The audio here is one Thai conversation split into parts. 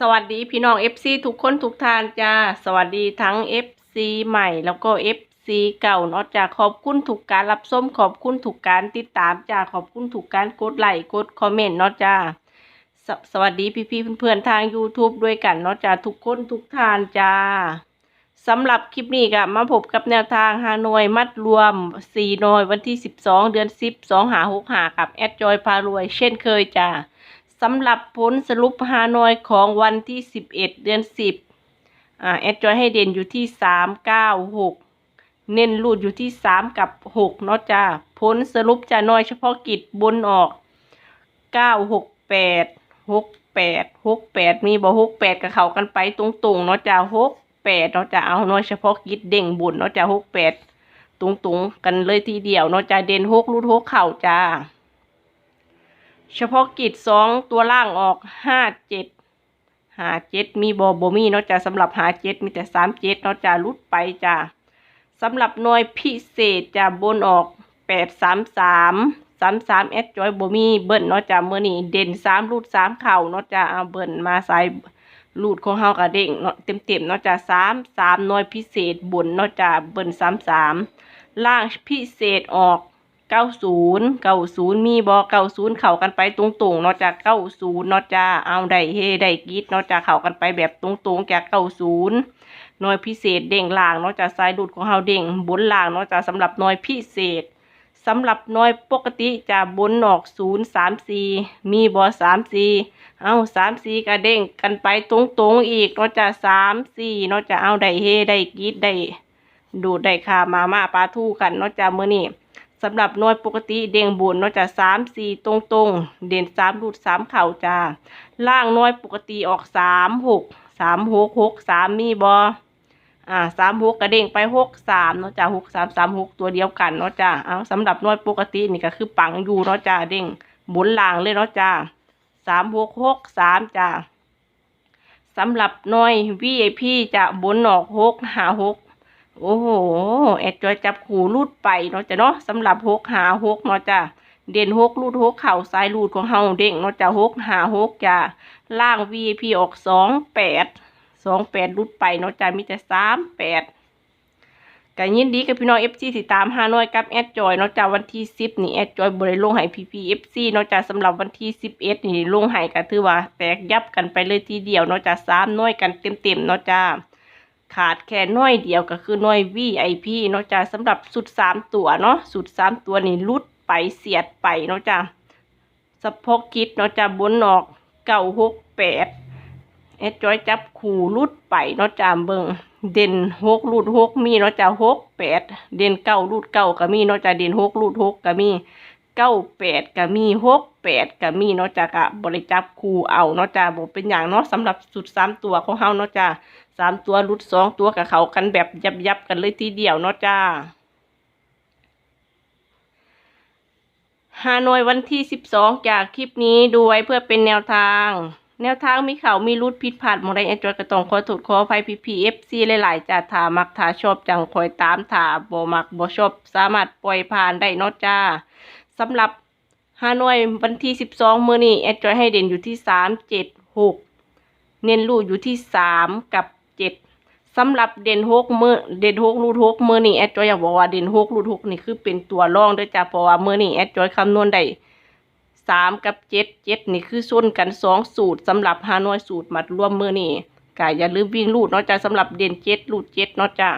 สวัสดีพี่น้อง FC ทุกคนทุกท่านจ้า สวัสดีทั้ง FC ใหม่แล้วก็ FC เก่าเนาะจ้าขอบคุณทุกการรับชมขอบคุณทุกการติดตามจ้าขอบคุณทุกการกดไลค์กดคอมเมนต์เนาะจ้าสสวัสดีพี่ๆเพื่อนๆทาง YouTube ด้วยกันเนาะจ้าทุกคนทุกท่านจ้าสำหรับคลิปนี้ก็มาพบกับแนวทางฮานอยมัดรวม4หน่วยวันที่ 12 เดือน 10 2หา6หากับแอดจอยพารวย เช่นเคยจ้า สำหรับผลสรุปฮานอยของวันที่ 11 เดือน 10อ่าแอดจอยให้เด่นอยู่ที่ 3 9 6 เน้นรูดอยู่ที่ 3 กับ 6 เนาะจ้าผลสรุปจะน้อยเฉพาะกิจบนออก 9 6 8 6 8 6 8 มีบ่6 8กับเขากันไปตรงๆ เนาะจ้า6 8 เนาะจ้าเอาน้อยเฉพาะกิจเด้งบุญเนาะจ้า6 8 ตรงๆ กันเลยทีเดียวเนาะจ้าเด่น6รูด6เข่าจ้า เฉพาะกิจสองตัวล่างออกห้าเจ็ดหาเจ็ดมีบอบมีเนาะจ้ะสำหรับหาเจ็ดมีแต่สามเจ็ดเนาะจ้ะลุดไปจ้ะสำหรับหน่วยพิเศษจะบนออกแปดสามสามสามสามเอสจอยบมีเบิ้ลเนาะจ้ะเมื่อนี้เด่นสามรูดสามเข่าเนาะจ้ะเอาเบิ้ลมาใส่รูดของเฮากระเด้งเนาะเต็มเต็มๆเนาะจ้ะสามสามหน่วยพิเศษบนเนาะจ้ะเบิ้ลสามสามล่างพิเศษออก เก้าศูนย์เก้าศูนย์มีบอเก้าศูนย์เข้ากันไปตรงๆเนาะจากเก้าศูนย์เนาะจ้าเอาได้เฮได้กีดเนาะจากเข้ากันไปแบบตรงๆจากเก้าศูนย์หน่วยพิเศษเด้งล่างเนาะจากสายดูดของเฮาเด้งบนล่างเนาะจากสำหรับหน่วยพิเศษสำหรับหน่วยปกติจะบนออกศูนย์สามสี่มีบอสามสี่เอาสามสี่กระเด้งกันไปตรงๆอีกเนาะจากสามสี่เนาะจะเอาได้เฮได้กีดได้ดูดได้ค่ะมาม่าปลาทูกันเนาะจากมื้อนี้ สำหรับหน่วยปกติเด้งบุญเนาะจะสามสี่ตรงตรงๆเด่นสามรูดสามเข่าจ้าล่างหน่วยปกติออกสามหกสามหกหกสามมีบออ่าสามหกกระเด้งไปหกสามเนาะจ้าหกสามสามหกตัวเดียวกันเนาะจ้าเอาสำหรับหน่วยปกตินี่ก็คือปังอยู่เนาะจ้าเด้งบนล่างเลยเนาะจ้าสามหกหกสามจ้าสำหรับน่วย VIP จะบนออกหกหาหก โอ้โหแอดจอยจับขู่รูดไปเนาะจ้ะเนาะสำหรับหกหาหกเนาะจ้ะเด่นหกรูดหกเข่าซ้ายรูดของเฮาเด้งเนาะจ้ะหกหาหกจ้ะล่าง VIP ออกสองแปดสองแปดรูดไปเนาะจ้ะมีแต่สามแปดกันยินดีกับพี่น้อง FC ติดตามฮานอยกับแอดจอยเนาะจ้ะวันที่สิบนี่แอดจอยบริลงให้ PP FC เอฟซีเนาะจ้ะสำหรับวันที่สิบเอ็ดนี่ลงให้ก็ถือว่าแตกยับกันไปเลยทีเดียวเนาะจ้ะสามน้อยกันเต็มๆเนาะจ้ะ ขาดแค่น้อยเดียวก็คือน้อย VIP เนาะจ้าสำหรับสุดสามตัวเนาะสุดสามตัวนี่ลุดไปเสียดไปเนาะจ้าสะโพกคิดเนาะจ้าบนออกเก้าหกแปดเอดจอยจับขู่ลุดไปเนาะจ้าเบิงเด่นหกลุดหกมีเนาะจ้าหกแปดเด่นเก้าลุดเก้าก็มีเนาะจ้าเด่นหกลุดหกก็มีเก้าแปดก็มีหกแปดก็มีเนาะจ้ากะบริจับคู่เอาเนาะจ้าบอกเป็นอย่างเนาะสำหรับสุดสามตัวของเฮาเนาะจ้า สามตัวรุดสองตัวกับเขากันแบบยับยับกันเลยทีเดียวเนาะจ้าฮานอยวันที่สิบสองจากคลิปนี้ดูไว้เพื่อเป็นแนวทาง แนวทางมีเขามีรุดผิดพลาดมองใดแอนจอยกระตองขอถูดขอภัยพีพีเอฟซีหลายๆจ้าถามักถาชอบจังคอยตามถาบ่มักบ่ชอบ สามารถปล่อยผ่านได้เนาะจ้าสำหรับฮานอยวันที่สิบสองมื้อนี้แอนจอยให้เด่นอยู่ที่สามเจ็ดหกเน้นรูอยู่ที่สามกับ สำหรับเด่นหกมือเด่นหกรูดหกมือนี่แอดจอยอยากบอกว่าเด่นหกรูดหกนี่คือเป็นตัวรองด้วยจ้ะเพราะว่ามือนี่แอดจอยคำนวณได้สามกับเจ็ดเจ็ดนี่คือส้นกันสองสูตรสำหรับฮานอยสูตรมัดรวมมือนี่ก็อย่าลืมวิ่งรูดเนาะจ้ะสำหรับเด่นเจ็ดรูดเจ็ดเนาะจ้ะ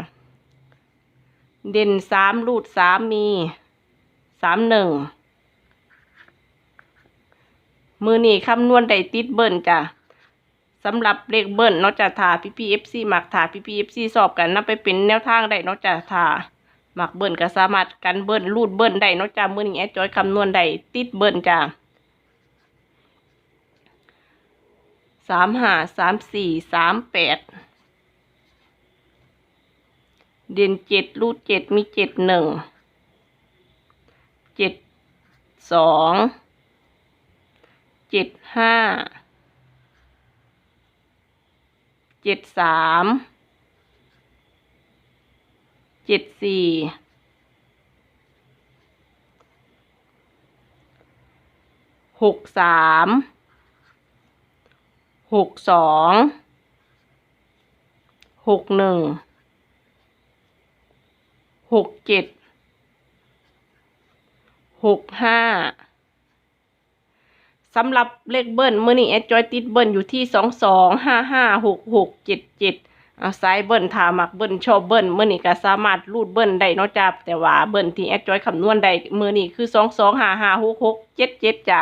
เด่นสามรูดสามมีสามหนึ่งมือนี่คำนวณได้ติดเบิ้ลจ้ะ สำหรับเลขเบิ้ลนาะจะถาพี่พีเอฟซีหมักถาพี่พีเอฟซีสอบกันนำไปเป็นแนวทางได้นาะจะถาหมักเบิ้ลก็สามารถกันเบิ้ลรูดเบิ้ลได้นาะจ้ามือนี้แอดจอยคำนวณได้ติดเบิ้ลจ้าสามห้าสามสี่สามแปดเด่นเจ็ดรูดเจ็ดมีเจ็ดหนึ่งเจ็ดสองเจ็ดห้า เจ็ดสามเจ็ดสี่หกสามหกสองหกหนึ่งหกเจ็ดหกห้า สำหรับเลขเบิ้ลมื่อนี้แอดจอยติดเบิ้ลอยู่ที่สองสองห้าห้าหกหกเจ็ดเจ็ดเอาสายเบิ้ลถามักเบิ้ลชอบเบิ้ลมื่อนี้ก็สามารถรูดเบิ้ลได้นะจ้าแต่ว่าเบิ้ลที่แอดจอยคำนวณได้มื่อนี้คือสองสองห้าห้าหกหกเจ็ดเจ็ดจ้า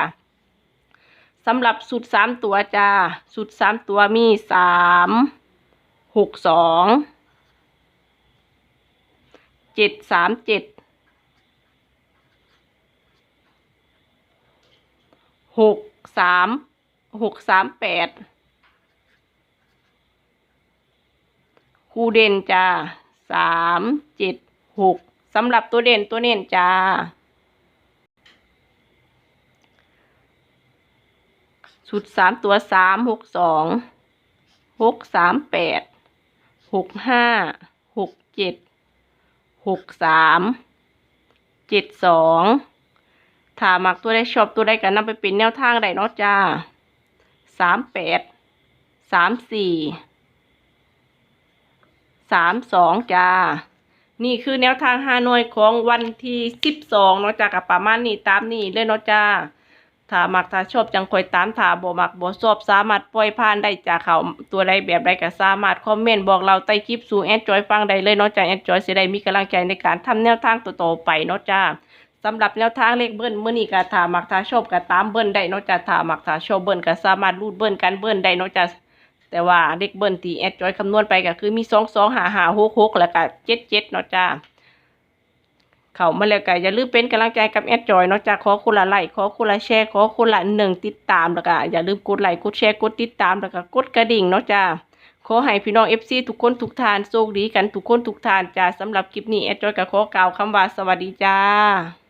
สำหรับสูตรสามตัวจ้าสูตรสามตัวมีสามหกสองเจ็ดสามเจ็ด หกสามหกสามแปดคูเด่นจ้าสามเจ็ดหกสำหรับตัวเด่นตัวเน่นจ้าชุดสามตัวสามหกสองหกสามแปดหกห้าหกเจ็ดหกสามเจ็ดสอง ถ้ามักตัวได้ชอบตัวได้กันนำไปเป็นแนวทางได้เนาะจ้าสามแปดสามสี่สามสองจ้า นี่คือแนวทางฮานอยของวันที่สิบสองเนาะจ้ากับประมาณนี้ตามนี้เลยเนาะจ้าถ้ามักถ้าชอบจังคอยตามถ้าบ่มักบ่ชอบสามารถปล่อยผ่านได้จากเขาตัวใดแบบใดก็สามารถคอมเมนต์บอกเราใต้คลิปสู่แอดจอยฟังได้เลยเนาะจ้าแอดจอยสิได้มีกำลังใจในการทำแนวทางต่อๆไปเนาะจ้า สำหรับแนวทางเลขเบิ้ลมื้อนี้ก็ถ้ามักถาชอบก็ตามเบิ้ลได้นาะจ้าถ้ามักถาชอบเบิ้ลก็สามารถรูดเบิ้ลกันเบิ้ลได้นาะจ้าแต่ว่าเลขเบิ้ลที่แอดจอยคำนวณไปก็คือมี2 2 5 5 6 6แล้วก็7 7เจ็ดนาะจ้าเขามาแล้วก็อย่าลืมเป็นกำลังใจกับแอดจอยเนาะจ้าขอคนละไลค์ขอคนละแชร์ขอคนละหนึ่งติดตามแล้วก็อย่าลืมกดไลค์กดแชร์กดติดตามแล้วก็กดกระดิ่งเนาะจ้าขอให้พี่น้องเอฟซีทุกคนทุกทานโชคดีกันทุกคนทุกทานจ้าสำหรับคลิปนี้แอดจอยก็ขอกล่าวคำว่าสวัสดีจ้า